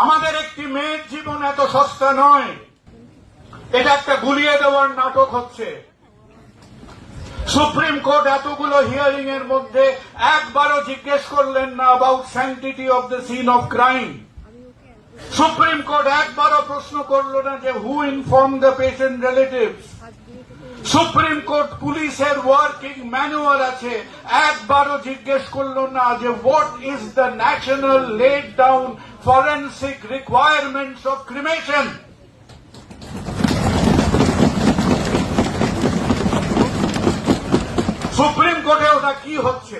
আমাদের একটি মেয়ের জীবন এত সস্তা নয়। এটা একটা গুলিয়ে দেওয়ার নাটক হচ্ছে। সুপ্রিম কোর্ট এতগুলো হিয়ারিং এর মধ্যে একবারও জিজ্ঞেস করলেন না about sanctity of the scene of crime supreme court একবারও প্রশ্ন করল না যে who inform the patient relative supreme court পুলিশের ওয়ার্কিং ম্যানুয়াল আছে, একবারও জিজ্ঞেস করল না যে what is the national laid down forensic requirements of cremation supreme কোর্টে ওটা কি হচ্ছে?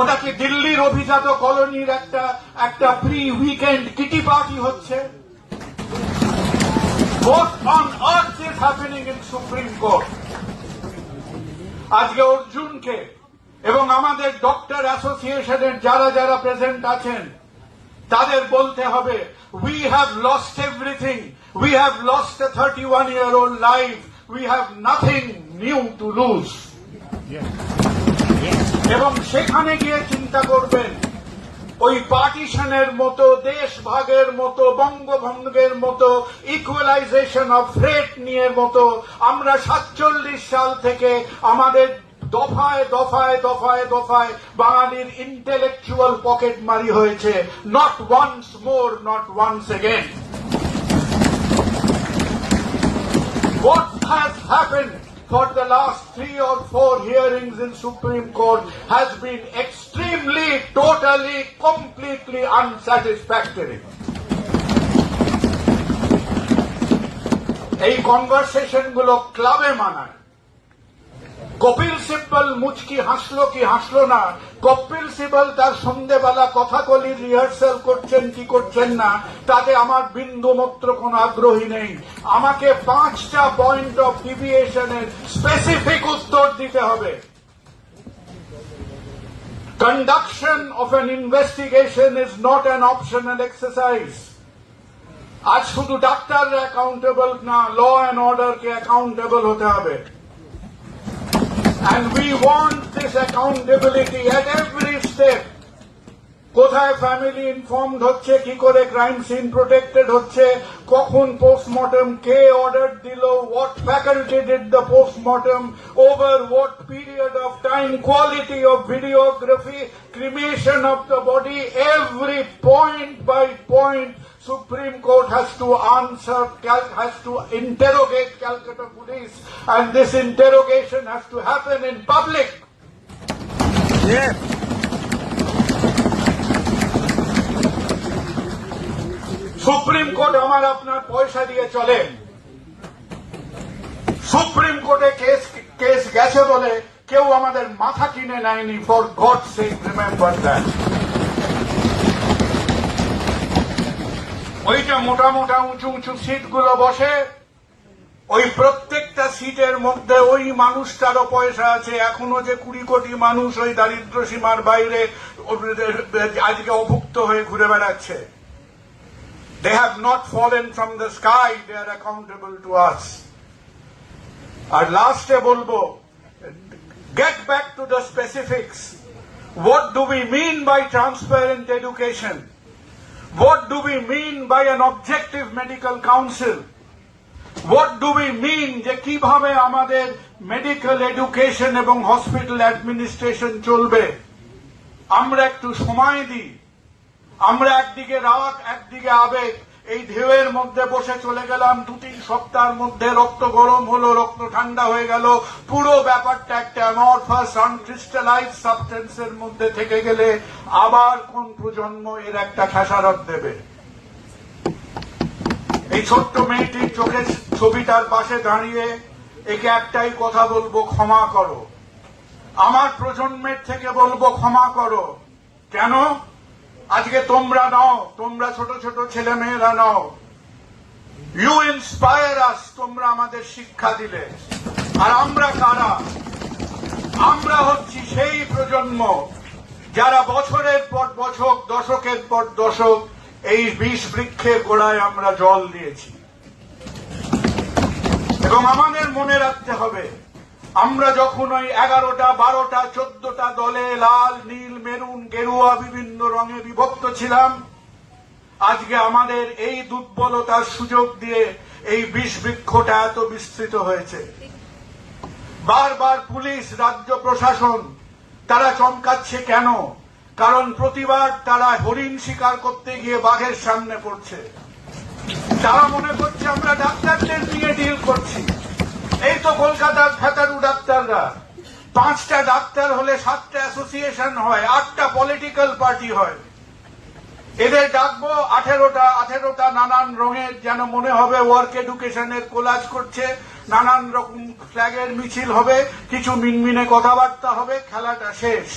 ওটা কি দিল্লির অভিজাত কলোনির একটা একটা প্রি উইকেন্ড কিটি পার্টি হচ্ছে? What on earth is happening in Supreme Court? আজকে অর্জুনকে এবং আমাদের ডক্টর অ্যাসোসিয়েশনের যারা যারা প্রেজেন্ট আছেন তাদের বলতে হবে we have lost everything we have lost a thirty one year old life we have nothing new to lose এবং সেখানে গিয়ে চিন্তা করবেন, ওই পার্টিশনের মতো দেশ ভাগের মতো, বঙ্গভঙ্গের মতো ইকুয়ালাইজেশন অফ ফ্রেট নিয়ে মতো, আমরা সাতচল্লিশ সাল থেকে আমাদের দফায় দফায় দফায় দফায় বাঙালির ইন্টেলেকচুয়াল পকেট মারি হয়েছে not once more not once again what has happened for the last three or four hearings in Supreme Court has been extremely, totally, completely unsatisfactory. এই কনভারসেশনগুলো ক্লাবে মানায় কপিল সিব্বল মুচকি হাসলো কি হাসলো না? কপিল সিব্বল তার সন্ধেবেলা কথাকলির রিহার্সাল করছেন কি করছেন না? তাতে আমার বিন্দু মাত্র কোনো আগ্রহী নেই। আমাকে পাঁচটা পয়েন্ট অফ ডিভিয়েশনের স্পেসিফিক উত্তর দিতে হবে। Conduction of an investigation is not an optional exercise আজ শুধু ডাক্তাররা অ্যাকাউন্টেবল না ল অ্যান্ড অর্ডারকে অ্যাকাউন্টেবল হতে হবে। And we want this accountability at every step. কোথায় ফ্যামিলি ইনফর্মড হচ্ছে, কি করে ক্রাইম সিন প্রোটেক্টেড হচ্ছে, কখন পোস্টমর্টম কে অর্ডার দিল what faculty did the postmortem over what period of time quality of videography cremation of the body every point Supreme Court has to answer, has to interrogate Calcutta Police, and this interrogation has to happen in public. Yes. Supreme court আমার আপনার পয়সা দিয়ে চলে supreme কোর্টে case case গেছে বলে কেউ আমাদের মাথা কিনে নেয়নি for God sake remember that ওইটা মোটা মোটা উঁচু উঁচু সিটগুলো বসে। ওই প্রত্যেকটা সিটের মধ্যে ওই মানুষটারও পয়সা আছে। এখনও যে কুড়ি কোটি মানুষ ওই দারিদ্র সীমার বাইরে আজকে অভুক্ত হয়ে ঘুরে বেড়াচ্ছে। They have not fallen from the sky they are accountable to us আর লাস্টে বলব get back to the specifics what do we mean by transparent education What do we mean by an objective medical council? What do we mean যে কীভাবে আমাদের medical education এবং hospital administration চলবে? আমরা একটু সময় দিই। আমরা একদিকে রাগ একদিকে আবেগ। এই ঢেউয়ের মধ্যে বসে চলে গেলাম দু তিন সপ্তাহের মধ্যে। রক্ত গরম হলো, রক্ত ঠান্ডা হয়ে গেল। পুরো ব্যাপারটা একটা অ্যামরফাস আনক্রিস্টালাইজ সাবস্টেন্সের মধ্যে থেকে গেলে আবার কোন প্রজন্ম এর একটা খেসারত দেবে? এই ছোট্ট মেয়েটির চোখের ছবিটার পাশে দাঁড়িয়ে একে একটাই কথা বলব, ক্ষমা করো। আমার প্রজন্মের থেকে বলব, ক্ষমা করো। কেন? আজকে তোমরা নাও, তোমরা ছোট ছোট ছেলে মেয়েরা নাও। ইউ ইন্সপায়ার আস তোমরা আমাদের শিক্ষা দিলে। আর আমরা কারা? আমরা হচ্ছি সেই প্রজন্ম যারা বছরের পর বছর, দশকের পর দশক এই বিষ বৃক্ষের গোড়ায় আমরা জল দিয়েছি। এবং আমাদের মনে রাখতে হবে আমরা যখন ওই এগারোটা, বারোটা, চোদ্দটা দলে লাল, নীল, মেরুন, গেরুয়া বিভিন্ন রঙে বিভক্ত ছিলাম, আজকে আমাদের এই দুর্বলতার সুযোগ দিয়ে এই বিষ বৃক্ষটা এত বিস্তৃত হয়েছে। বারবার পুলিশ, রাজ্য প্রশাসন, তারা চমকাচ্ছে কেন? কারণ প্রতিবার তারা হরিণ শিকার করতে গিয়ে বাঘের সামনে পড়ছে। তারা মনে করছে আমরা ডাক্তারদের নিয়ে ডিল করছি। এই তো কলকাতার ফেতারু ডাক্তাররা। পাঁচটা ডাক্তার হলে সাতটা অ্যাসোসিয়েশন হয়, আটটা পলিটিক্যাল পার্টি হয়। এদের ডাকবো, আঠেরোটা আঠেরোটা নানান রঙের যেন মনে হবে ওয়ার্ক এডুকেশনের কোলাজ করছে, নানান রকম ফ্ল্যাগের মিছিল হবে, কিছু মিনমিনে কথাবার্তা হবে, খেলাটা শেষ।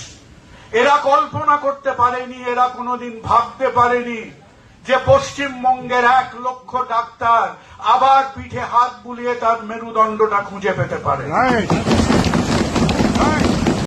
এরা কল্পনা করতে পারেনি, এরা কোনোদিন ভাবতে পারেনি। যে পশ্চিমবঙ্গের এক লক্ষ ডাক্তার আবার পিঠে হাত বুলিয়ে তার মেরুদণ্ডটা খুঁজে পেতে পারে.